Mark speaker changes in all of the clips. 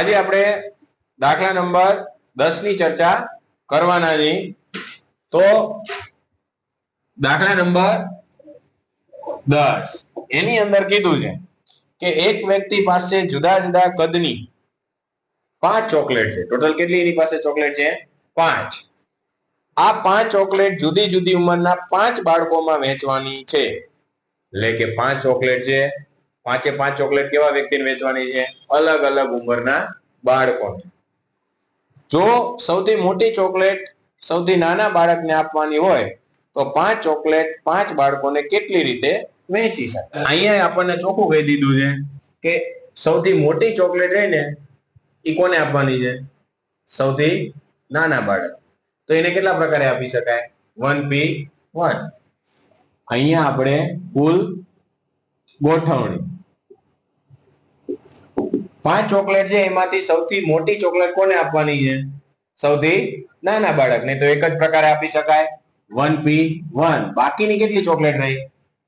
Speaker 1: આજે આપણે દાખલા નંબર દસની ચર્ચા કરવાના છે તો દાખલા નંબર દસ. એની અંદર કીધું છે કે એક વ્યક્તિ પાસે જુદા જુદા કદની પાંચ ચોકલેટ છે. ટોટલ કેટલી એની પાસે ચોકલેટ છે? પાંચ. આ પાંચ ચોકલેટ જુદી જુદી ઉંમરના પાંચ બાળકોમાં વહેંચવાની છે. એટલે કે પાંચ ચોકલેટ છે. પાંચે પાંચ ચોકલેટ કેવા વ્યક્તિને વેચવાની છે? અલગ અલગ ઉંમરના બાળકોને. જો સૌથી મોટી ચોકલેટ સૌથી નાના બાળકને આપવાની હોય તો પાંચ ચોકલેટ પાંચ બાળકોને કેટલી રીતે વહેંચી શકાય? અહીંયા આપણને ચોખ્ખું કહી દીધું છે કે સૌથી મોટી ચોકલેટ હોય ને એ કોને આપવાની છે? સૌથી નાના બાળક. તો એને કેટલા પ્રકારે આપી શકાય? One P one. અહીંયા આપણે કુલ ગોઠવણી. પાંચ ચોકલેટ છે, એમાંથી સૌથી મોટી ચોકલેટ કોને આપવાની છે? સૌથી નાના બાળકને તો એક જ પ્રકારે આપી શકાય. વન પી વન બાકીની કેટલી ચોકલેટ રહી?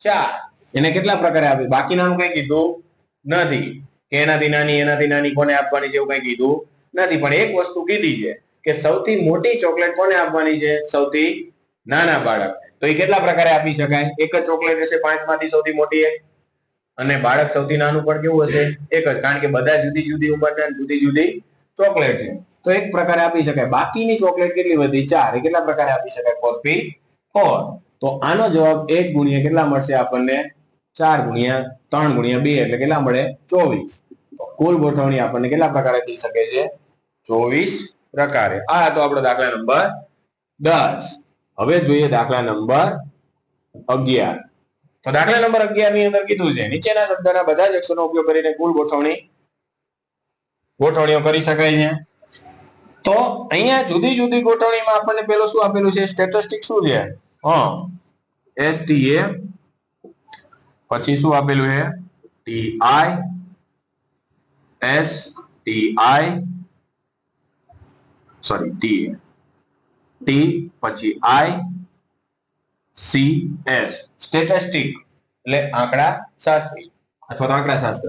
Speaker 1: ચાર. એને કેટલા પ્રકારે આપી? બાકીનાનું કઈ કીધું નથી કે એનાથી નાની એનાથી નાની કોને આપવાની છે, એવું કઈ કીધું નથી. પણ એક વસ્તુ કીધી છે કે સૌથી મોટી ચોકલેટ કોને આપવાની છે? સૌથી નાના બાળક. તો એ કેટલા પ્રકારે આપી શકાય? એક જ ચોકલેટ હશે પાંચમાંથી સૌથી મોટી એક. અને બાળક સૌથી નાનું પણ કેવું હશે? એક જ, કારણ કે બધા જુદી જુદી ઉંમરના જુદી જુદી ચોકલેટ છે. તો એક પ્રકારે આપી શકાય. બાકીની ચોકલેટ કેટલી બધી? ચાર. કેટલા પ્રકારે આપી શકાય? કોફી ફોર તો આનો જવાબ એક ગુણ્યા કેટલા મળશે આપણને? ચાર ગુણ્યા ત્રણ ગુણ્યા બે. એટલે કેટલા મળે? ચોવીસ. તો કુલ ગોઠવણી આપણને કેટલા પ્રકારે થઈ શકે છે? ચોવીસ પ્રકારે. આ હતો આપણો દાખલા નંબર દસ. હવે જોઈએ દાખલા નંબર અગિયાર. તો દાખલા નંબર અગિયારની અંદર કીધું છે. નીચેના શબ્દના બધા જ અક્ષરનો ઉપયોગ કરીને કુલ ગોઠવણી ગોઠવણીઓ કરી શકાય છે. તો અહીંયા જુદી જુદી ગોઠવણીમાં આપણને પેલું શું આપેલું છે? સ્ટેટિસ્ટિક શું છે? હા. એસ ટી એ પછી શું આપેલું છે? T I S T I sorry T A T પછી આઈ સી એસ સ્ટેટિસ્ટિક એટલે આંકડા શાસ્ત્રી અથવા તો આંકડા શાસ્ત્ર.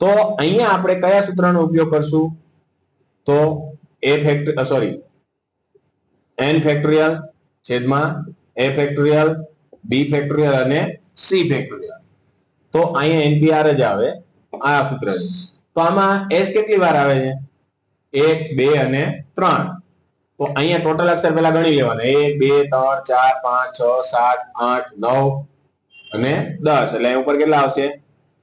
Speaker 1: તો અહીંયા આપણે કયા સૂત્રનો ઉપયોગ કરશું? તો એ ફેક્ટર સોરી એન ફેક્ટોરિયલ છેદમાં એ ફેક્ટોરિયલ બી ફેક્ટોરિયલ અને સી ફેક્ટોરિયલ તો અહીંયા એનપીઆર જ આવે આ સૂત્ર છે. તો આમાં એસ કેટલી વાર આવે છે? એક, બે અને ત્રણ. તો અહીંયા ટોટલ અક્ષર પેલા ગણી લેવાના. એક, બે, ત્રણ, ચાર, પાંચ, છ, સાત, આઠ, નવ અને દસ. એટલે ઉપર કેટલા આવશે?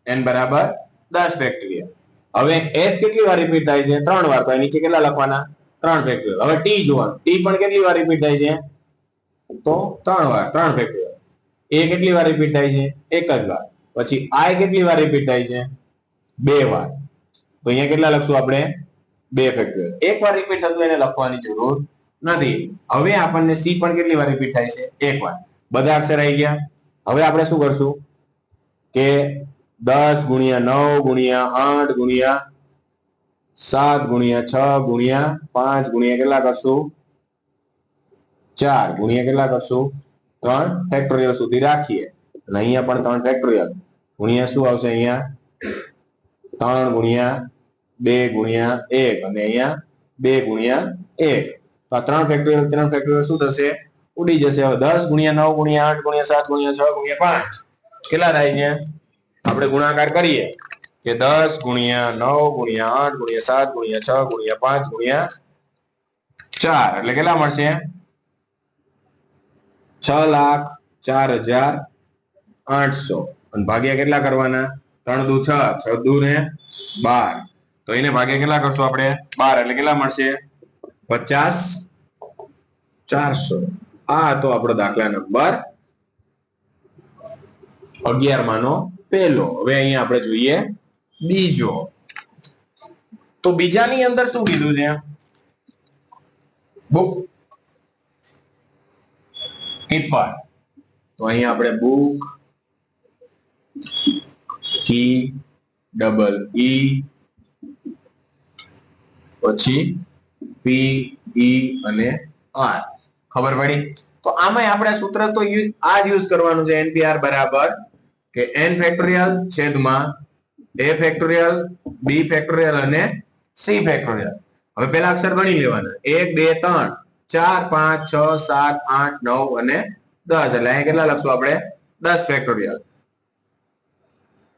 Speaker 1: એન બરાબર દસ ફેક્ટોરિયલ હવે એસ કેટલી વાર રિપીટ થાય છે? ત્રણ વાર. તો નીચે કેટલા લખવાના? ત્રણ ફેક્ટોરિયલ હવે ટી જોવાનું. ટી પણ કેટલી વાર રિપીટ થાય છે? તો ત્રણ વાર. ત્રણ ફેક્ટોરિયલ એ કેટલી વાર રિપીટ થાય છે? એક જ વાર. પછી આઈ કેટલી વાર રિપીટ થાય છે? બે વાર. તો અહીંયા કેટલા લખશું આપણે? બે ફેક્ટોરિયલ એક વાર રિપીટ થતું એને લખવાની જરૂર નથી. હવે આપણને સી પણ કેટલી વાર રિપીટ થાય છે? એક વાર. બધા અક્ષર આવી ગયા? હવે આપણે શું કરશું કે દસ ગુણ્યા નવ ગુણ્યા આઠ ગુણ્યા સાત ગુણ્યા છ ગુણ્યા પાંચ ગુણ્યા કેટલા કરશું? ચાર ગુણ્યા કેટલા કરશું? ત્રણ ફેક્ટોરિયલ સુધી રાખીએ. અને અહીંયા પણ ત્રણ ફેક્ટોરિયલ ગુણ્યા શું આવશે અહીંયા? ત્રણ ગુણ્યા બે ગુણ્યા એક. અને અહીંયા બે ગુણ્યા એક. તો આ ત્રણ ફેક્ટોરિયલ ત્રણ ફેક્ટોરિયલ શું થશે? ઉડી જશે. હવે દસ ગુણ્યા નવ ગુણ્યા આઠ ગુણ્યા સાત ગુણ્યા છ ગુણ્યા પાંચ. કેટલા થાય છે? આપણે ગુણાકાર કરીએ. કે દસ ગુણ્યા નવ ગુણ્યા આઠ ગુણ્યા સાત ગુણ્યા છ ગુણ્યા પાંચ ગુણ્યા ચાર. એટલે કેટલા મળશે? છ લાખ ચાર હજાર આઠસો. અને ભાગ્યા કેટલા કરવાના? ત્રણ દુ છ. છ દુ ને બાર. તો એને ભાગ્યા કેટલા કરશું આપણે? બાર. એટલે કેટલા મળશે? પચાસ ચારસો. આ હતો આપણો દાખલા નંબર માનો પહેલો. હવે અહીંયા આપણે જોઈએ બીજો. તો બીજાની અંદર શું કીધું છે? બુક. કીપર તો અહીંયા આપણે બુક. કી. Double E. પછી પી, ઈ અને આર. ખબર પડી? તો આમાં આપણે સૂત્ર તો આ જ યુઝ કરવાનું છે એનપીઆર બરાબર. કે એન ફેક્ટોરિયલ છેદમાં એ ફેક્ટોરિયલ બી ફેક્ટોરિયલ અને સી ફેક્ટોરિયલ હવે પેલા અક્ષર ગણી લેવાના. એક, બે, ત્રણ, ચાર, પાંચ, છ, સાત, આઠ, નવ અને દસ. એટલે અહીંયા કેટલા લખશું આપણે? દસ ફેક્ટોરિયલ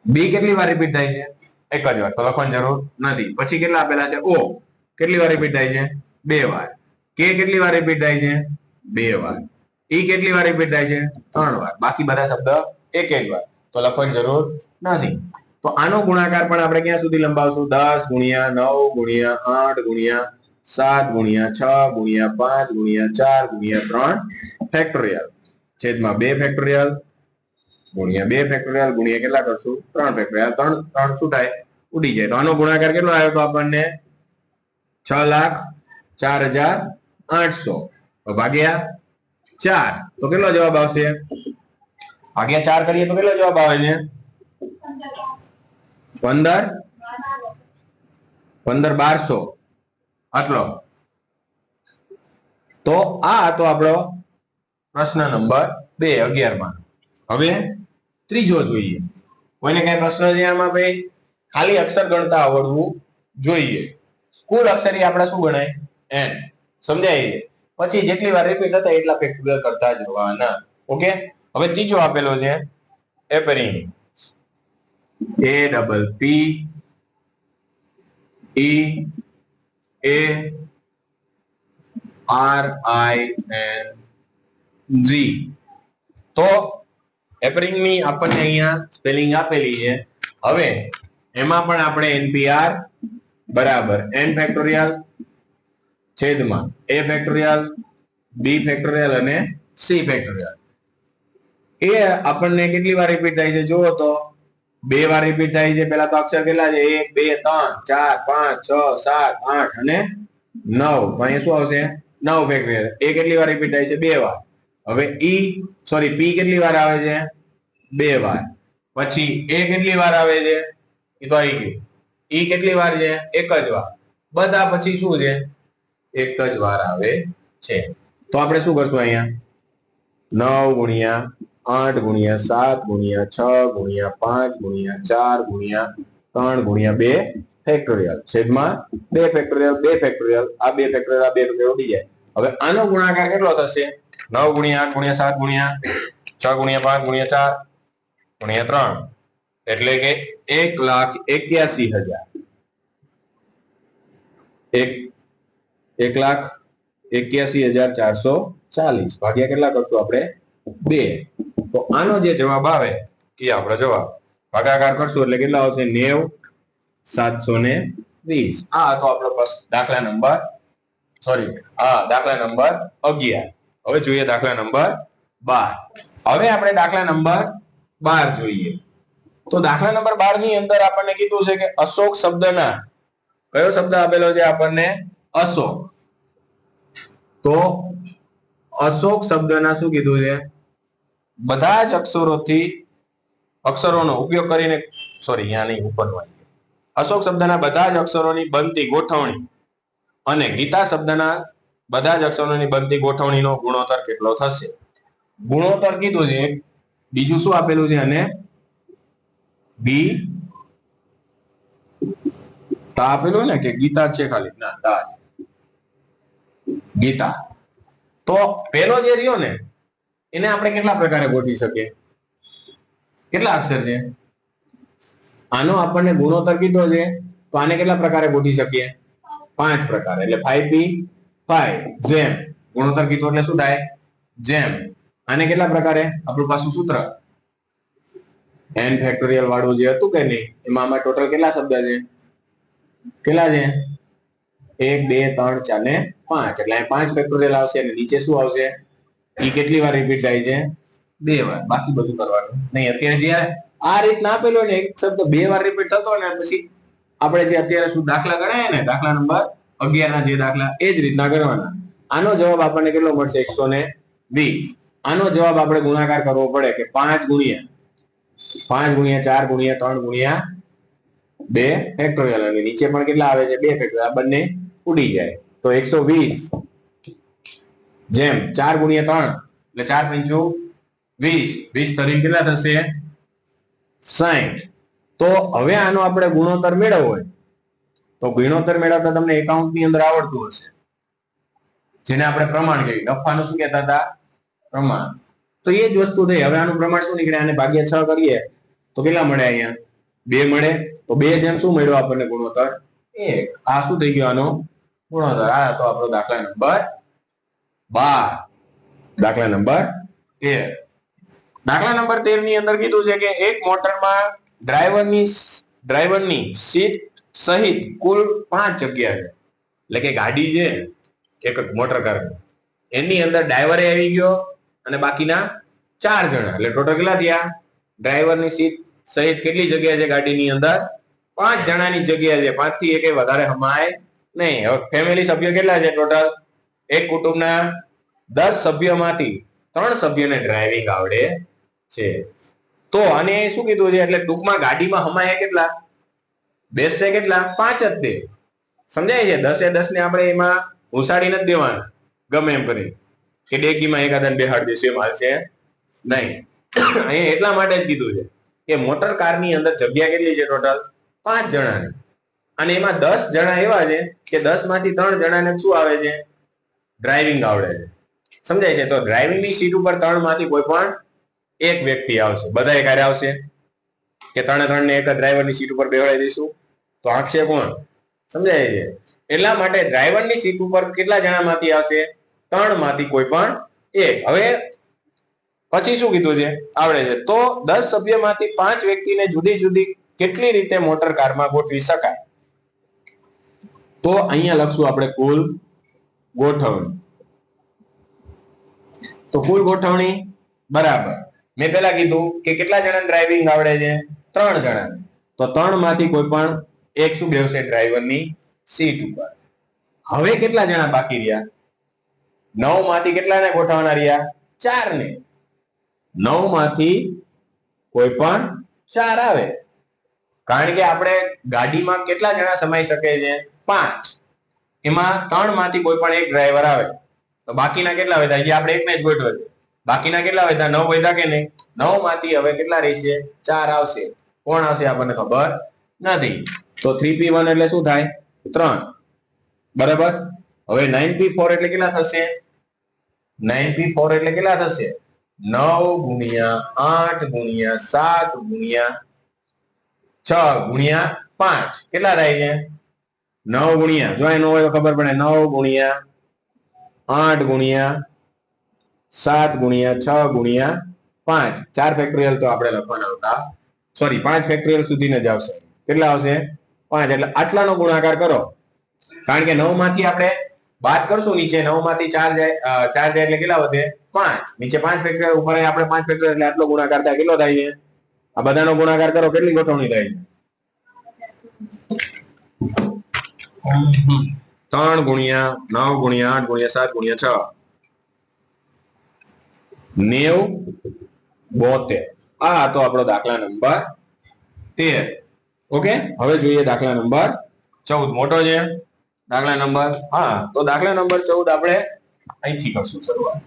Speaker 1: બી કેટલી વાર રિપીટ થાય છે? એક જ વાર. તો લખવાની જરૂર નથી. પછી કેટલા આપેલા છે? ઓ કેટલી વાર રિપીટ થાય છે? બે વાર. કે કેટલી વાર રિપીટ થાય છે? બે વાર. ઈ કેટલી વાર રિપીટ થાય છે? ત્રણ વાર. બાકી બધા શબ્દ એક એક વાર. તો લખવાની જરૂર નથી. તો આનો ગુણાકાર પણ આપણે ક્યાં સુધી લંબાવશું? દસ ગુણ્યા નવ ગુણ્યા આઠ ગુણ્યા સાત ગુણ્યા છ ગુણ્યા પાંચ ગુણ્યા ચાર ગુણ્યા ત્રણ ફેક્ટોરિયલ છેદમાં બે ફેક્ટોરિયલ ગુણ્યા બે ફેક્ટોરિયલ ગુણ્યા કેટલા કરશું? ત્રણ ફેક્ટોરિયલ ત્રણ ત્રણ શું થાય? ઉડી જાય. તો આનો ગુણાકાર કેટલો આવ્યો તો આપણને? છ લાખ ચાર હજાર આઠસો. ભાગ્યા ચાર. તો કેટલો જવાબ આવશે? ભાગ્યા ચાર કરીએ તો કેટલો જવાબ આવે છે? પંદર. પંદર બારસો. આટલો. તો આ હતો આપણો પ્રશ્ન નંબર બે અગિયારમાં હવે ત્રીજો જોઈએ. કોઈને કઈ પ્રશ્ન આમાં ભાઈ? ખાલી અક્ષર ગણતા આવડવું જોઈએ. કુલ અક્ષરી આપણે શું ગણાય? એન સમજાય? પછી જેટલી વાર રિપીટ થતા એટલા ફેક્ટોરિયલ કરતા જવાના ઓકે હવે ત્રીજો આપેલો છે. Appearing A double P E A R I N G તો એપરિંગની આપણને અહીંયા સ્પેલિંગ આપેલી છે. હવે એમાં પણ આપણે એનપીઆર બરાબર. એન ફેક્ટોરિયલ છેદમાં. એ ફેક્ટોરિયલ બી ફેક્ટોરિયલ અને સી ફેક્ટોરિયલ એ આપણને કેટલી વાર રિપીટ થાય છે? જુઓ તો. બે વાર રિપીટ થાય છે. પેલા તો અક્ષર કેટલા છે? એક, બે, ત્રણ, ચાર, પાંચ, છ, સાત, આઠ અને નવ. તો અહીંયા શું આવશે? નવ ફેક્ટોરિયલ એ કેટલી વાર રિપીટ થાય છે? બે વાર. હવે ઈ સોરી પી કેટલી વાર આવે છે? બે વાર. પછી એ કેટલી વાર આવે છે? એ તો આવી ગયું. ઈ કેટલી વાર છે? એક જ વાર. બધા પછી શું છે? એક જ વાર આવે છે. તો આપણે શું કરશું અહીંયા? નવ ગુણ્યા આઠ ગુણ્યા સાત ગુણ્યા છ ગુણ્યા પાંચ ગુણ્યા ચાર ગુણ્યા ત્રણ ગુણ્યા બે ફેક્ટોરિયલ છેદમાં બે ફેક્ટોરિયલ બે ફેક્ટોરિયલ આ બે ફેક્ટોરિયલ આ બે ફેક્ટોરિયલ ઉડી જાય. હવે આનો ગુણાકાર કેટલો થશે? નવ ગુણ્યા આઠ ગુણ્યા સાત ગુણ્યા છ ગુણ્યા પાંચ ગુણ્યા ચાર ગુણ્યા ત્રણ. એટલે કે એક લાખ એક્યાસી હજાર. એક એક લાખ એક્યાસી હજાર ચારસો ચાલીસ. ભાગ્યા કેટલા કરશું આપણે? બે. તો આનો જે જવાબ આવે, એ આપણો જવાબ. ભાગાકાર કરશું એટલે કેટલા આવશે? નેવ. સાતસો ને વીસ. આ હતો આપણો દાખલા નંબર સોરી હા દાખલા નંબર અગિયાર. હવે જોઈએ દાખલા નંબર બાર. હવે આપણે દાખલા નંબર બાર જોઈએ. તો દાખલા નંબર બારની અંદર આપણને કીધું છે કે અશોક શબ્દના, કયો શબ્દ આપેલો છે આપણને? અશોક. તો અશોક શબ્દના શું કીધું છે? બધા જ અક્ષરોથી અક્ષરોનો ઉપયોગ કરીને સોરી અહીંયા નહીં ઉપરનું અશોક શબ્દના બધા જ અક્ષરોની બનતી ગોઠવણી અને ગીતા શબ્દના બધા જ અક્ષરોની બનતી ગોઠવણીનો ગુણોત્તર કેટલો થશે? ગુણોત્તર કીધું છે. બીજું શું આપેલું છે અને? બી. તા આપેલું ને કે ગીતા છે ખાલી. ના તા. ગીતા. તો પેલો જે રહ્યો ને, એને આપણે કેટલા પ્રકારે ગોઠવી શકીએ? કેટલા અક્ષર છે? આનો આપણને ગુણોત્તર કીધો છે, તો આને કેટલા પ્રકારે ગોઠવી શકીએ? પાંચ પ્રકારે. એટલે ફાઈવ બી ફાઈવ જેમ. ગુણોત્તર કીધો એટલે શું થાય? જેમ. આને કેટલા પ્રકારે? આપણું પાછું સૂત્ર. એન ફેક્ટોરિયલ વાળું જે હતું કે નહીં, એમાં આમાં ટોટલ કેટલા શબ્દ છે? કેટલા છે? એક, બે, ત્રણ, ચાર ને પાંચ. એટલે પાંચ ફેક્ટોરિયલ આવશે અને નીચે શું આવશે? એ કેટલી વાર રિપીટ થાય છે? બે વાર. બાકી બધું કરવાનું. નહીં, અત્યારે જે આ રીતના આપેલો ને, એક શબ્દ બે વાર રિપીટ થતો ને પછી આપણે જે અત્યારે શું દાખલા ગણાય ને, દાખલા નંબર અગિયાર ના જે દાખલા, એ જ રીતના ગણવાના આનો જવાબ આપણને કેટલો મળશે? એકસો ને વીસ. આનો જવાબ આપણે ગુણાકાર કરવો પડે કે પાંચ ગુણ્યા. પાંચ ગુણ્યા ચાર ગુણ્યા ત્રણ ગુણ્યા બે ફેક્ટોરિયલ અને નીચે પણ કેટલા આવે છે? બે ફેક્ટોરિયલ બંને ઉડી જાય. તો એકસો વીસ. જેમ ચાર ગુણ્યા ત્રણ, એટલે ચાર પંચો વીસ. વીસ તરીકે કેટલા થશે? સાઠ તો હવે આનો આપણે ગુણોત્તર મેળવવો તો ગુણોત્તર મેળવતા તમને એકાઉન્ટની અંદર આવડતું હશે. જેને આપણે પ્રમાણ કહીએ. નફાનું શું કહેતા હતા? પ્રમાણ. તો એ જ વસ્તુ થઈ. હવે આનું પ્રમાણ શું નીકળે? આને ભાગ્યા છ કરીએ. તો કેટલા મળે અહીંયા? બે મળે. તો બે જેમ શું મળ્યો આપણને ગુણોત્તર? એક. આ શું થઈ ગયો આનો? ગુણોત્તર આ તો આપણો દાખલા નંબર બાર. દાખલા નંબર તેર. દાખલા નંબર તેરની અંદર કીધું છે કે એક મોટરમાં ડ્રાઈવરની ડ્રાઈવરની સીટ સહિત કુલ પાંચ જગ્યા છે. એટલે કે ગાડી છે, એક મોટર કાર એની અંદર ડ્રાઈવરે આવી ગયો અને બાકીના ચાર જણા. એટલે ટોટલ કેટલા થયા? ડ્રાઈવરની સીટ સહિત કેટલી જગ્યા છે ગાડીની અંદર? પાંચ જણાની જગ્યા છે. પાંચથી એક વધારે હમાય નહીં, હવે ફેમિલી સભ્યો કેટલા છે ટોટલ એક કુટુંબના દસ સભ્યોમાંથી ત્રણ સભ્યોને ડ્રાઇવિંગ આવડે છે. તો અને શું કીધું છે? એટલે ટૂંકમાં ગાડીમાં હમાય કેટલા? બેસશે કેટલા? પાંચ જ તે સમજાય છે? દસે દસ ને આપણે એમાં ઘુસાડી નથી દેવાના. ગમે એમ કરી કે ડેકીમાં એકાદા બેહાડ દેશું એમ. હાલશે નહીં. અહીંયા એટલા માટે જ કીધું છે કે મોટર કારની અંદર જગ્યા કેટલી છે ટોટલ પાંચ જણાની. અને એમાં દસ જણા એવા છે કે દસમાંથી ત્રણ જણાને શું આવે છે? ડ્રાઇવિંગ આવડે છે. સમજાય છે? તો ડ્રાઇવિંગની સીટ ઉપર ત્રણમાંથી કોઈ પણ એક વ્યક્તિ આવશે. બધા ક્યારે આવશે? કે ત્રણે ત્રણ ને એક ડ્રાઈવરની સીટ ઉપર બેસાડી દઈશું? તો આંખશે કોણ? સમજાય છે? એટલા માટે ડ્રાઈવરની સીટ ઉપર કેટલા જણામાંથી આવશે? ત્રણમાંથી કોઈ પણ એક. હવે પછી શું કીધું છે? આવડે છે. તો દસ સભ્યમાંથી પાંચ વ્યક્તિને જુદી જુદી કેટલી રીતે મોટર કારમાં ગોઠવી શકાય? તો અહીંયા લખશું આપણે કુલ ગોઠવણી. તો કુલ ગોઠવણી બરાબર. મેં પેલા કીધું કે કેટલા જણા ડ્રાઇવિંગ આવડે છે? ત્રણ જણા તો ત્રણમાંથી કોઈ પણ એક શું બેવશે ડ્રાઈવરની સીટ ઉપર. હવે કેટલા જણા બાકી રહ્યા? નવમાંથી કેટલાને ગોઠવવાના રહ્યા? ચાર ને નવમાંથી કોઈ પણ ચાર આવે. કારણ કે આપણે ગાડીમાં કેટલા જણા સમાઈ શકે છે? પાંચ. એમાં ત્રણમાંથી કોઈ પણ એક ડ્રાઈવર આવે. તો બાકીના કેટલા વધ્યા જે આપણે એકને જ ગોઠવે બાકીના કેટલા વધ્યા નવ વધ્યા કે નહીં નવમાંથી હવે કેટલા રહેશે? ચાર આવશે. કોણ આવશે આપણને ખબર નથી. તો થ્રી પી વન એટલે શું થાય? ત્રણ. બરાબર? હવે નાઇન પી ફોર એટલે કેટલા થશે? નાઇન પી ફોર એટલે કેટલા થશે? નવ ગુણ્યા આઠ ગુણ્યા સાત ગુણ્યા છ ગુણ્યા પાંચ. કેટલા થાય છે નવ ગુણ્યા. જો એનો હોય ખબર પડે. નવ ગુણ્યા, આઠ ગુણ્યા, સાત ગુણ્યા, છ ગુણ્યા, પાંચ. ચાર ફેક્ટોરિયલ તો આપણે લખવાના હતા. સોરી પાંચ ફેક્ટોરિયલ સુધી જ આવશે. કેટલા આવશે? પાંચ. એટલે આટલાનો ગુણાકાર કરો. કારણ કે નવમાંથી આપણે બાદ કરશું. નીચે નવમાંથી ચાર જાય ચાર જાય એટલે કેટલા વધે? પાંચ. નીચે પાંચ ફેક્ટોરિયલ ઉપર આપણે પાંચ ફેક્ટોરિયલ એટલે આટલો ગુણાકાર થાય. કેટલો થાય છે? આ બધાનો ગુણાકાર કરો. કેટલી ગોઠવણી થાય છે? ત્રણ ગુણ્યા નવ ગુણ્યા આઠ ગુણ્યા સાત ગુણ્યા છ. નેવ, બોતેર. આ હતો આપણો દાખલા નંબર તેર. ઓકે? હવે જોઈએ દાખલા નંબર ચૌદ. મોટો છે? દાખલા નંબર, હા. તો દાખલા નંબર ચૌદ આપણે અહીંથી કરશું શરૂઆત.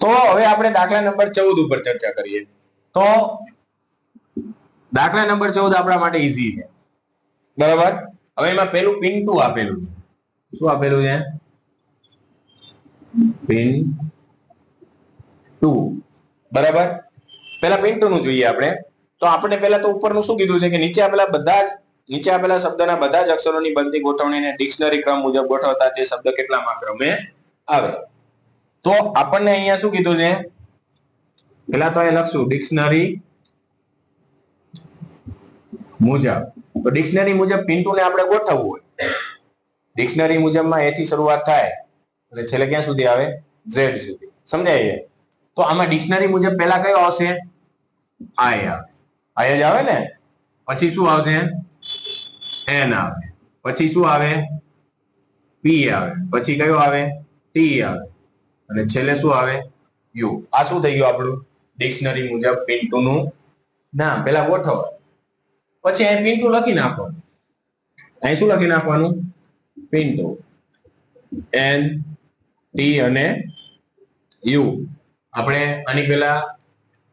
Speaker 1: તો હવે આપણે દાખલા નંબર ચૌદ ઉપર ચર્ચા કરીએ. તો દાખલા નંબર ચૌદ આપણા માટે ઈઝી છે. બરાબર? હવે એમાં પેલું પિન ટુ આપેલું શું આપેલું છે? પિન ટુ. બરાબર? પેલા પિન ટુ નું જોઈએ આપણે. તો આપણે પેલા તો ઉપરનું શું કીધું છે કે નીચે આપેલા બધા જ, નીચે આપેલા શબ્દના બધા જ અક્ષરોની બનતી ગોઠવણીને ડિક્શનરી ક્રમ મુજબ ગોઠવતા તે શબ્દ કેટલામાં ક્રમે આવે. તો આપણને અહીંયા શું કીધું છે? પેલા તો અહીંયા લખશું ડિક્શનરી મુજબ. તો ડિક્શનરી મુજબ પિન્ટુને આપણે ગોઠવવું હોય. ડિક્શનરી મુજબમાં એથી શરૂઆત થાય, એટલે છેલ્લે ક્યાં સુધી આવે? ઝેડ સુધી. સમજાય છે? તો આમાં ડિક્શનરી મુજબ પહેલા કયો આવશે? આય આવે. જ આવે ને? પછી શું આવશે? એન આવે. પછી શું આવે? પી આવે. પછી કયો આવે? ટી આવે. અને છેલ્લે શું આવે? યુ આ શું થઈ ગયું આપણું? ડિક્શનરી મુજબ પિન્ટુનું ના પેલા ગોઠવો. પછી અહીં પિન્ટુ લખી નાખવાનું. અહીં શું લખી નાખવાનું? પિન્ટુ. એન ટી અને યુ. આપણે આની પેલા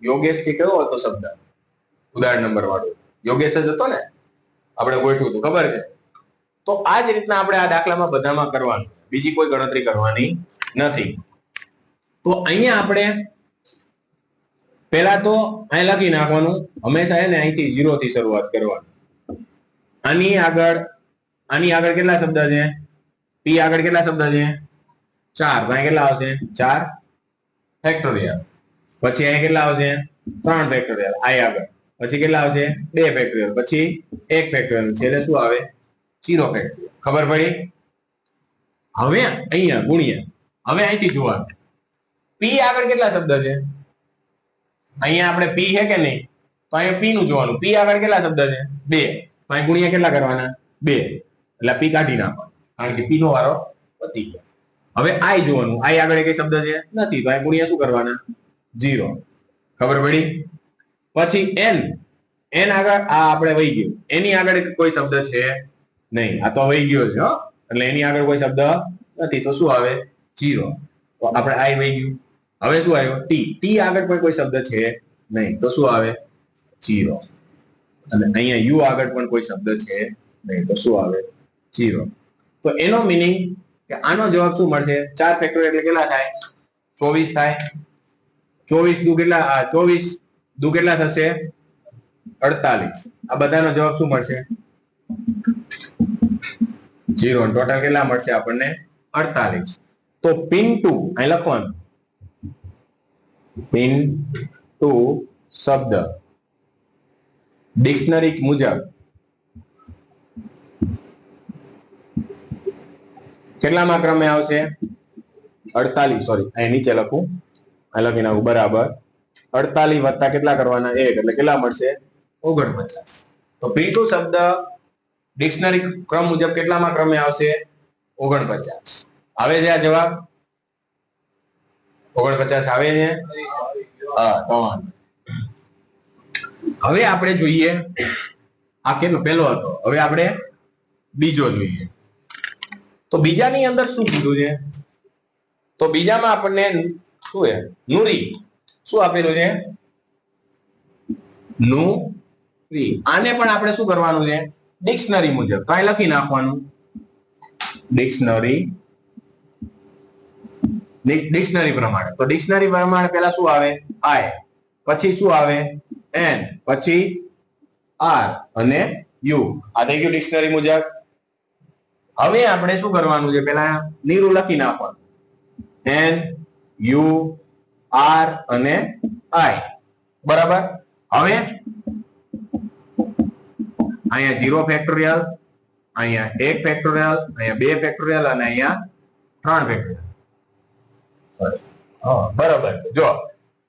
Speaker 1: યોગેશ કે કયો હતો શબ્દ? ઉદાહરણ નંબર વાળો. યોગેશ જ હતો ને? આપણે ગોઠવું હતું. ખબર છે? તો આ જ રીતના આપણે આ દાખલામાં બધામાં કરવાનું બીજી કોઈ ગણતરી કરવાની નથી. તો અહીંયા આપણે પહેલા તો અહીં લખી નાખવાનું. હંમેશા એને અહીંથી ઝીરો થી શરૂઆત કરવાની. આની આગળ આની આગળ કેટલા શબ્દ છે? પી આગળ કેટલા શબ્દ છે? ચાર. તો અહીં કેટલા આવશે? ચાર ફેક્ટોરિયલ પછી અહીં કેટલા આવશે? ત્રણ ફેક્ટોરિયલ આઈ આગળ. પછી કેટલા આવશે? બે ફેક્ટોરિયલ પછી એક ફેક્ટોરિયલ છેલ્લે શું આવે? જીરો ફેક્ટોરિયલ ખબર પડી? હવે અહીંયા ગુણ્યા હવે અહીંથી જોવાનું. પી આગળ કેટલા શબ્દ છે? અહીંયા આપણે પી છે કે નહીં? તો અહીંયા પી નું જોવાનું. પી આગળ કેટલા શબ્દ છે? બે. તો અહીં ગુણ્યા કેટલા કરવાના? બે. એટલે પી કાઢી નાખો કારણ કે પી નો વારો પતી ગયો. હવે આઈ જોવાનું. આઈ આગળ કઈ શબ્દ છે? નથી. તો અહીં ગુણ્યા શું કરવાના? જીરો ખબર પડી? પછી એન એન આગળ આ આપણે વહી ગયું. એની આગળ કોઈ શબ્દ છે? નહીં. આ તો વહી ગયો છે એટલે એની આગળ કોઈ શબ્દ નથી. તો શું આવે? જીરો તો આપણે આઈ વહી ગયું. હવે શું આવ્યો? ટી ટી આગળ પણ કોઈ શબ્દ છે નહીં. તો શું આવે? જીરો અને અહીંયા યુ આગળ પણ કોઈ શબ્દ છે નહીં. તો શું આવે? જીરો તો એનો મિનિંગ કે આનો જવાબ શું મળશે? ચાર ફેક્ટોરિયલ એટલે કેટલા થાય? ચોવીસ થાય. ચોવીસ દુ કેટલા? ચોવીસ દુ કેટલા થશે? અડતાલીસ. આ બધાનો જવાબ શું મળશે? જીરો ટોટલ કેટલા મળશે આપણને? અડતાલીસ. તો પિન ટુ, અહીં લખવાનું. પિન ટુ શબ્દ. ડિક્શનરી મુજબ. કેટલામાં ક્રમે આવશે? અડતાલીસ સોરી અહીં નીચે લખું. લખી નાખું, બરાબર. અડતાલીસ વત્તા કેટલા કરવાના? એક, એટલે કેટલા મળશે? ઓગણપચાસ. તો પિન્ટુ શબ્દ ડિક્શનરી ક્રમ મુજબ કેટલામાં ક્રમે આવશે? ઓગણપચાસ. આવે છે આ જવાબ ઓગણપચાસ આવે છે? હવે આપણે જોઈએ, આ કેટલો પહેલો હતો. હવે આપણે બીજો જોઈએ. તો બીજાની અંદર શું કીધું છે? તો બીજામાં આપણને શું છે? નુરી. શું આપેલું છે? નુરી. આને પણ આપણે શું કરવાનું છે? ડિક્શનરી મુજબ. કાંઈ લખી નાખવાનું. ડિક્શનરી ડિક્શનરી પ્રમાણે. તો ડિક્શનરી પ્રમાણે પહેલા શું આવે? આઈ પછી શું આવે? એન પછી આર અને યુ આ થઈ ગયું ડિક્શનરી મુજબ. હવે આપણે શું કરવાનું છે? પેલા નીરુ લખી નાખવાનું. એન યુ આર અને આઈ બરાબર? હવે અહીંયા ઝીરો ફેક્ટોરિયલ અહીંયા એક ફેક્ટોરિયલ અહીંયા બે ફેક્ટોરિયલ અને અહીંયા ત્રણ ફેક્ટોરિયલ બરાબર. છે. જો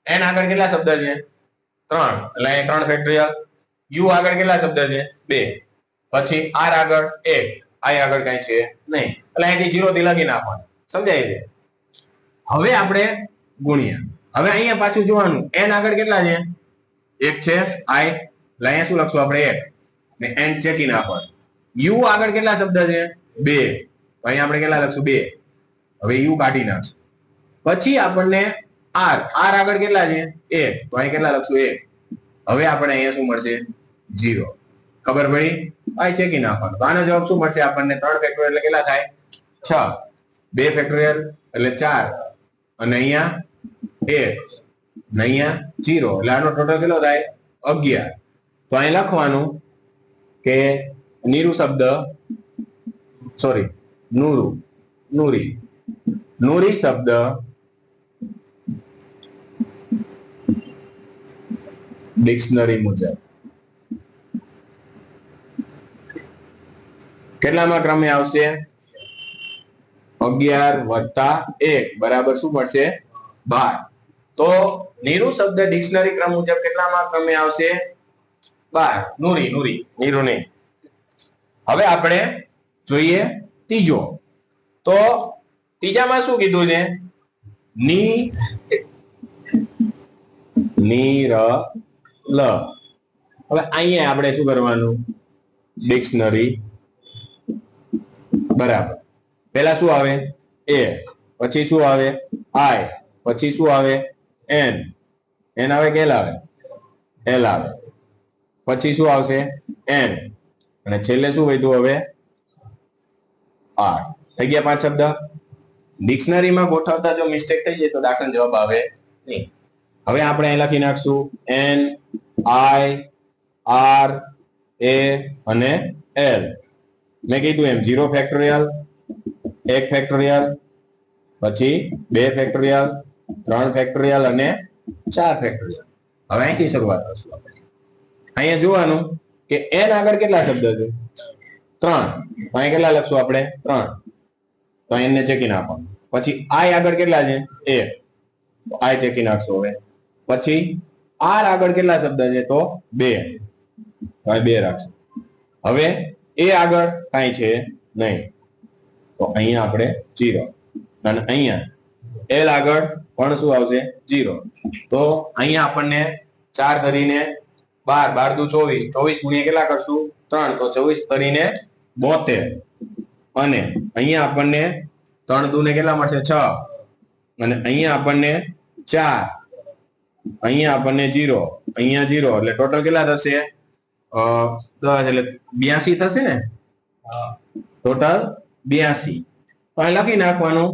Speaker 1: એન આગળ કેટલા શબ્દ છે? ત્રણ. એટલે અહીંયા ત્રણ ફેક્ટોરિયલ યુ આગળ કેટલા શબ્દ છે? બે. પછી આર આગળ એક. આઈ આગળ કઈ છે નહીં. એટલે અહીંથી જીરો થી લખી નાખવાનું. સમજાય છે? હવે આપણે ગુણ્યા હવે અહીંયા પાછું જોવાનું. એન આગળ કેટલા છે? એક છે આઈ એટલે અહીંયા શું લખશું આપણે? એક. ને એન ચેકી નાખવાનું. યુ આગળ કેટલા શબ્દ છે? બે. અહીંયા આપણે કેટલા લખશું? બે. હવે યુ કાઢી નાખશું. પછી આપણને આર. આર આગળ કેટલા છે? એક. તો અહીં કેટલા લખશું? એક. હવે આપણે અહીંયા શું મળશે? જીરો ખબર પડી? આ ચેકી નાખવાનું. તો આનો જવાબ શું મળશે આપણને? ત્રણ ફેક્ટોરિયલ એટલે કેટલા થાય? છ. બે ફેક્ટોરિયલ એટલે ચાર. અને અહીંયા એક. ને અહીંયા જીરો એટલે આનો ટોટલ કેટલો થાય? અગિયાર. તો અહીં લખવાનું કે નીરુ શબ્દ સોરી નૂરુ. નૂરી. નૂરી શબ્દ ડિક્શનરી મુજબ. કેટલામાં ક્રમે આવશે? અગિયાર વત્તા એક. બરાબર શું મળશે? બાર. તો નીરુ શબ્દ ડિક્શનરી ક્રમ મુજબ કેટલામાં ક્રમે આવશે? બાર. નુરી નુરી. નીરુ ને હવે આપણે જોઈએ ત્રીજો. તો ત્રીજામાં શું કીધું છે? નીર લ. હવે અહીંયા આપણે શું કરવાનું? ડિક્શનરી બરાબર. પહેલા શું આવે? એ પછી શું આવે? આઈ પછી શું આવે? એન એન આવે કે એલ આવે? એલ આવે. પછી શું આવશે? એન અને છેલ્લે શું વધ્યું હવે? આર થઈ ગયા પાંચ શબ્દ? ડિક્શનરીમાં ગોઠવતા જો મિસ્ટેક થઈ જાય તો દાખલ જવાબ આવે નહીં. હવે આપણે અહીં લખી નાખશું એન આઈ આર એ અને એલ મેં કીધું એમ ઝીરો ફેક્ટોરિયલ એક ફેક્ટોરિયલ પછી બે ફેક્ટોરિયલ ત્રણ ફેક્ટોરિયલ અને ચાર ફેક્ટોરિયલ હવે અહીંથી શરૂઆત કરશું આપણે. અહીંયા જોવાનું કે એન આગળ કેટલા શબ્દ છે? ત્રણ. અહીંયા અહીં કેટલા લખશું આપણે? ત્રણ. તો એન ચેકી નાખવાનું પછી આઈ આગળ કેટલા છે? એક. આઈ ચેકી નાખશું હવે. પછી આર આગળ કેટલા શબ્દ છે તો બે. તો બે રાખશું. હવે એ આગળ કાંઈ છે નહીં. તો અહીંયા આપણે જીરો અને અહીંયા એલ આગળ પણ શું આવશે? જીરો તો અહીંયા આપણને ચાર ધરીને બાર બાર દુ ચોવીસ. ચોવીસ ગુણ્યા કેટલા કરશું? ત્રણ. તો ચોવીસ ધરીને બોતેર. અને અહીંયા આપણને ત્રણ દુ ને કેટલા મળશે? છ. અને અહીંયા આપણને ચાર. અહીંયા આપણને જીરો અહીંયા જીરો એટલે ટોટલ કેટલા થશે? દસ એટલે બ્યાસી થશે? ને ટોટલ બ્યાસી. તો અહીં લખી નાખવાનું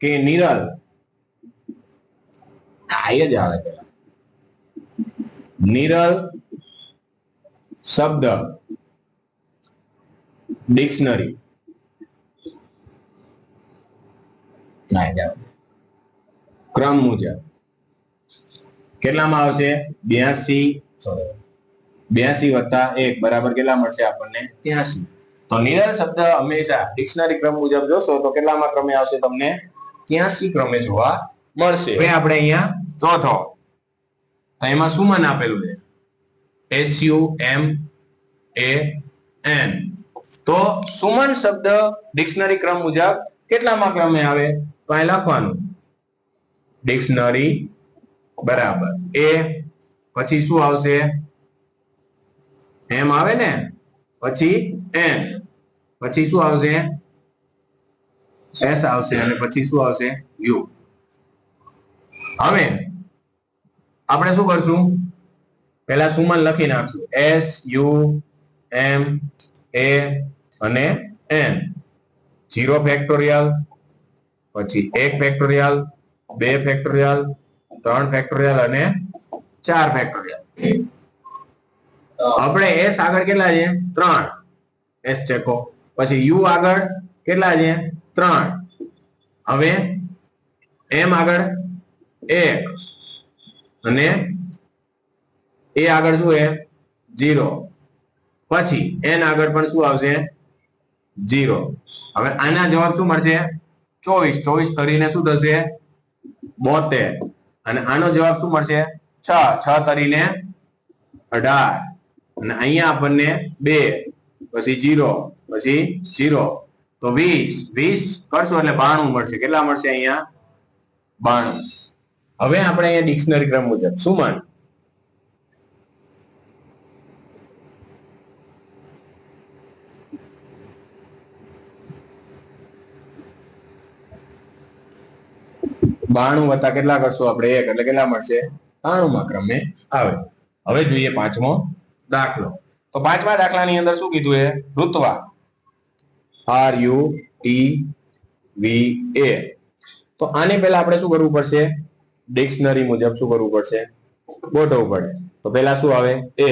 Speaker 1: કે નિરલ. આ જ આવે પેલા. નિરલ શબ્દ. ડિક્શનરી. ક્રમ મુજબ. કેટલામાં આવશે? બ્યાસી સોરી બ્યાસી વત્તા એક, બરાબર કેટલા મળશે આપણને? ત્યાસી. તો નિરલ શબ્દ હંમેશા ડિક્શનરી ક્રમ મુજબ જોશો તો કેટલામાં ક્રમે આવશે તમને? ત્યાસી ક્રમે જોવા મળશે. હવે આપણે અહીંયા ચોથો. તો એમાં સુમન આપેલું છે? S U M A N. તો સુમન શબ્દ ડિક્શનરી ક્રમ મુજબ કેટલામાં ક્રમે આવે? તો અહીં લખવાનું. ડિક્શનરી બરાબર. એ પછી શું આવશે? એમ આવે ને? પછી એન પછી શું આવશે? એસ આવશે અને પછી શું આવશે? યુ હવે આપણે શું કરશું? પહેલા સુમન લખી નાખશું? એસ યુ એમ એ અને એન જીરો ફેક્ટોરિયલ પછી એક ફેક્ટોરિયલ બે ફેક્ટોરિયલ ત્રણ ફેક્ટોરિયલ અને ચાર ફેક્ટોરિયલ આપણે એસ આગળ કેટલા છે? ત્રણ. એસ ચેકો. પછી યુ આગળ કેટલા છે? ત્રણ. હવે એમ આગળ એક. અને એ આગળ શું છે? જીરો પછી એન આગળ પણ શું આવશે? જીરો હવે આના જવાબ શું મળશે? ચોવીસ. ચોવીસ કરીને શું થશે? બોતેર. અને આનો જવાબ શું મળશે? છ. છ તરીને અઢાર. અને અહીંયા આપણને બે, પછી જીરો પછી જીરો. તો વીસ. વીસ કરશો એટલે બાણું મળશે. કેટલા મળશે અહીંયા? બાણું. હવે આપણે અહીંયા ડિક્શનરી ક્રમ મુજબ. સુમન બાણું વત્તા કેટલા કરશું આપણે? એક. એટલે કેટલા મળશે? ત્રાણું માં ક્રમે આવે. હવે જોઈએ પાંચમો દાખલો. તો પાંચમા દાખલાની અંદર શું કીધું એ? Rutva R U T V A તો આને પહેલા આપણે શું કરવું પડશે? ડિક્શનરી મુજબ શું કરવું પડશે? ગોઠવવું પડે. તો પહેલા શું આવે? એ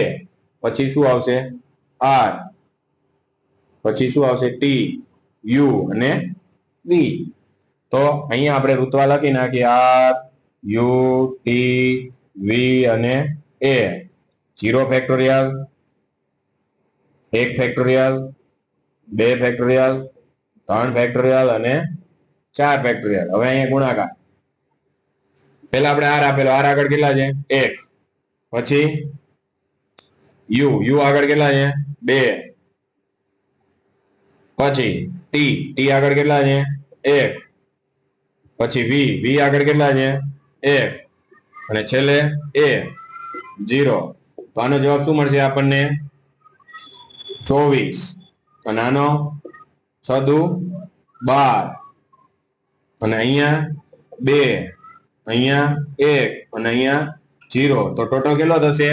Speaker 1: પછી શું આવશે? આર પછી શું આવશે? ટી યુ અને વી તો અહીંયા આપણે ઋત્વા લખી નાખીએ આર, યુ, ટી, વી અને એ. જીરો ફેક્ટોરિયલ, એક ફેક્ટોરિયલ, બે ફેક્ટોરિયલ, ત્રણ ફેક્ટોરિયલ અને ચાર ફેક્ટોરિયલ. હવે અહીંયા ગુણાકાર. પેલા આપણે આર આપેલો. આર આગળ કેટલા છે? એક. પછી યુ. યુ આગળ કેટલા છે? બે. પછી ટી. ટી આગળ કેટલા છે? એક. પછી વી વી આગળ કેટલા છે? એક અને છેલ્લે એ જીરો તો આનો જવાબ શું મળશે આપણને? ચોવીસ. અને આનો સદુ બાર. અને અહીંયા બે. અહીંયા એક. અને અહીંયા જીરો તો ટોટલ કેટલો થશે?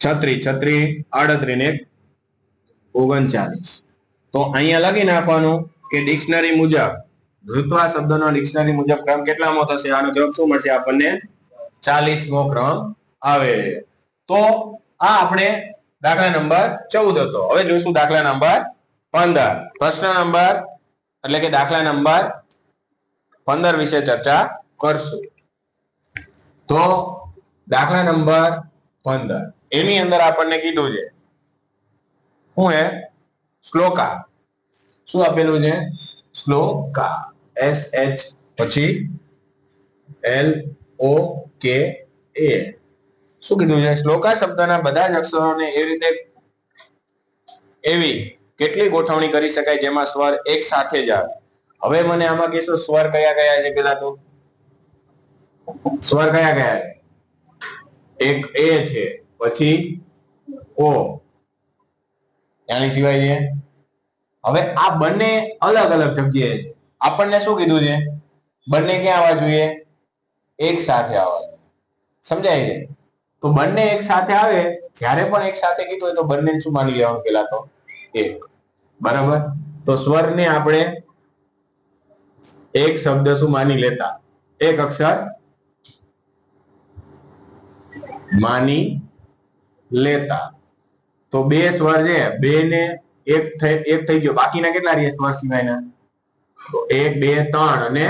Speaker 1: છત્રીસ. છત્રી છત્રી આડત્રી ને ઓગણચાલીસ. તો અહીંયા લખી નાખવાનું કે ડિક્શનરી મુજબ. ઋત્વા શબ્દનો ડિક્શનરી મુજબ ક્રમ કેટલામો થશે? આનો જવાબ શું મળશે? આપણને ચાલીસમો ક્રમ આવે. તો આ આપણે દાખલા નંબર ચૌદ હતો. હવે જોઈશું દાખલા નંબર પંદર. પ્રશ્ન નંબર એટલે કે દાખલા નંબર પંદર વિશે ચર્ચા કરશું. તો દાખલા નંબર પંદર. એની અંદર આપણને કીધું છે. શું હે શ્લોકા. શું આપેલું છે? શ્લોકા. એસ એચ પછી એલ ઓ કે એ શું કીધું છે? શ્લોકા શબ્દના બધા જ અક્ષરોને એ રીતે એવી કેટલી ગોઠવણી કરી શકાય જેમાં સ્વર એક સાથે જ આવે? હવે મને આમાં કહેશો, સ્વર કયા કયા છે પેલા તો? સ્વર કયા કયા છે? એક એ છે, પછી ઓ. એની સિવાય છે. હવે આ બંને અલગ અલગ જગ્યાએ છે. આપણને શું કીધું છે? બંને ક્યાં આવવા જોઈએ? એક સાથે આવવા જોઈએ. સમજાય છે? તો બંને એક સાથે આવે, જ્યારે પણ એક સાથે કીધું હોય તો બંને શું માની લેવાનું પેલા તો? એક. બરાબર? તો સ્વરને આપણે એક શબ્દ શું માની લેતા? એક અક્ષર માની લેતા. તો બે સ્વર છે. બે ને એક થઈ એક થઈ ગયો. બાકીના કેટલા રહે સ્વર સિવાયના? તો એક, બે, ત્રણ અને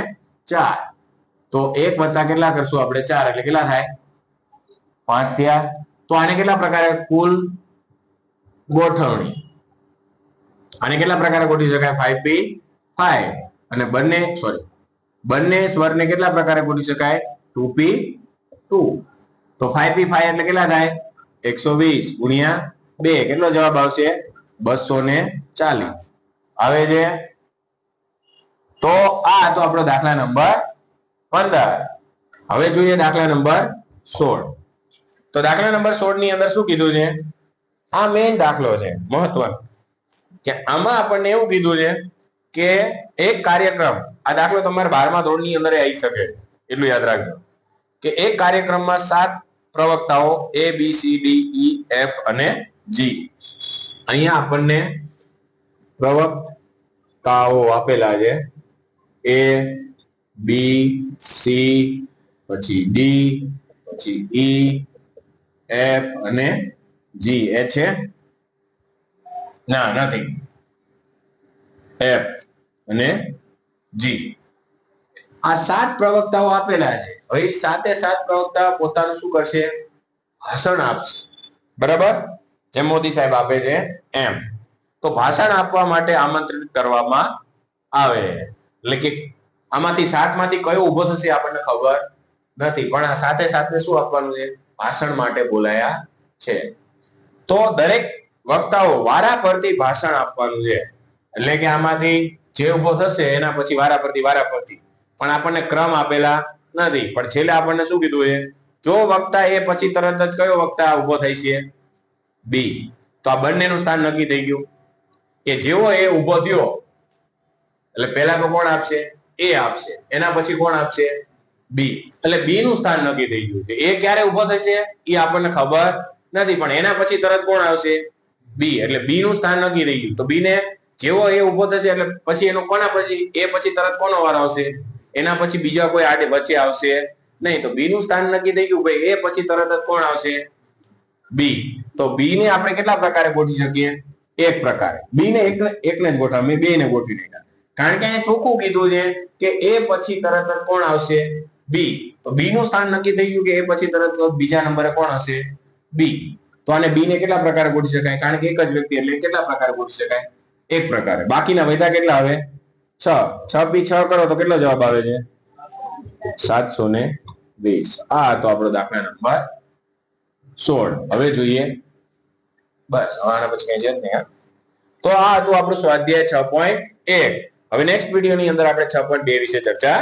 Speaker 1: ચાર. તો એક વત્તા કેટલા કરશું આપણે? ચાર. એટલે કેટલા થાય? પાંચ થયા. તો આને કેટલા પ્રકારે? કુલ ગોઠવણી. આને કેટલા પ્રકારે ગોઠવી શકાય? ફાઈવ બી ફાઈવ અને બંને સોરી બંને સ્વરને કેટલા પ્રકારે ગોઠવી શકાય? ટુ પી ટુ તો ફાઈવ પી ફાઈવ એટલે કેટલા થાય? એકસો વીસ ગુણ્યા બે, કેટલો જવાબ આવશે? બસો ને ચાલીસ. આવે છે? તો આ તો આપણો દાખલા નંબર પંદર. હવે જોઈએ દાખલા નંબર સોળ. તો દાખલા નંબર સોળની અંદર શું કીધું છે? આ મેઇન દાખલો છે, મહત્વનો. કે આમાં આપણને એવું કીધું છે કે એક કાર્યક્રમ, આ દાખલો તમારે બારમા ધોરણની અંદર આવી શકે, એટલું યાદ રાખજો. કે એક કાર્યક્રમમાં સાત પ્રવક્તાઓ A B C D E F અને જી. અહીંયા આપણને પ્રવક્તાઓ આપેલા છે. એ, બી, સી, પછી ડી, પછી ઈ, એફ અને જી. એ છે? ના, નથી. એફ અને જી. આ સાત પ્રવક્તાઓ આપેલા છે. હવે સાતે સાત પ્રવક્તા પોતાનું શું કરશે? ભાષણ આપશે. બરાબર? જેમ મોદી સાહેબ આપે છે, એમ. તો ભાષણ આપવા માટે આમંત્રિત કરવામાં આવે. એટલે કે આમાંથી સાતમાંથી કયો ઊભો થશે આપણને ખબર નથી. પણ આ સાથે સાથે શું આપવાનું છે? ભાષણ માટે બોલાયા છે. તો દરેક વક્તાઓ વારા પરથી ભાષણ આપવાનું છે. એટલે કે આમાંથી જે ઊભો થશે એના પછી વારા પરથી વારા પરથી પણ આપણને ક્રમ આપેલા નથી. પણ છેલ્લે આપણને શું કીધું છે? જો વક્તા એ પછી તરત જ કયો વક્તા ઊભો થઈ છે? બી. તો આ બંનેનું સ્થાન નક્કી થઈ ગયું. કે જેવો એ ઊભો થયો, એટલે પહેલા તો કોણ આપશે? એ આપશે. એના પછી કોણ આપશે? બી. એટલે બી નું સ્થાન નક્કી થઈ ગયું છે. એ ક્યારે ઊભો થશે? એ આપણને ખબર નથી, પણ એના પછી તરત કોણ આવશે? બી. એટલે બી નું સ્થાન નક્કી થઈ ગયું. તો બી ને જેવો એ ઊભો થશે, એટલે પછી એનો કોના પછી? એ પછી તરત કોનો વાર આવશે? એના પછી બીજા કોઈ આડે વચ્ચે આવશે નહીં. તો બી નું સ્થાન નક્કી થઈ ગયું. ભાઈ, એ પછી તરત જ કોણ આવશે? બી. તો બી ને આપણે કેટલા પ્રકારે ગોઠવી શકીએ? એક પ્રકારે. બી ને એકને એકને જ ગોઠવા મેં બે ને ગોઠવી દીધા. કારણ કે અહીંયા ચોખ્ખું કીધું છે કે એ પછી તરત જ કોણ આવશે? બી. તો બી નું સ્થાન નક્કી થઈ ગયું કે એ પછી તરત બીજા નંબરે કોણ હશે? બી. તો આને બી ને કેટલા પ્રકારે ગોઠવી શકાય? કારણ કે એક જ વ્યક્તિ એટલે કેટલા પ્રકારે ગોઠવી શકાય? એક પ્રકારે. બાકીના વૈધા કેટલા આવે? છ. છ બી છ કરો તો કેટલો જવાબ આવે છે? સાતસો ને વીસ. આ હતો આપણો દાખલા નંબર સોળ. હવે જોઈએ. બસ આના પછી કઈ છે જ નહીં તો આ હતું આપણું સ્વાધ્યાય છ પોઈન્ટ એક. હવે નેક્સ્ટ વિડીયોની અંદર આપણે છ પોઈન્ટ બે વિશે ચર્ચા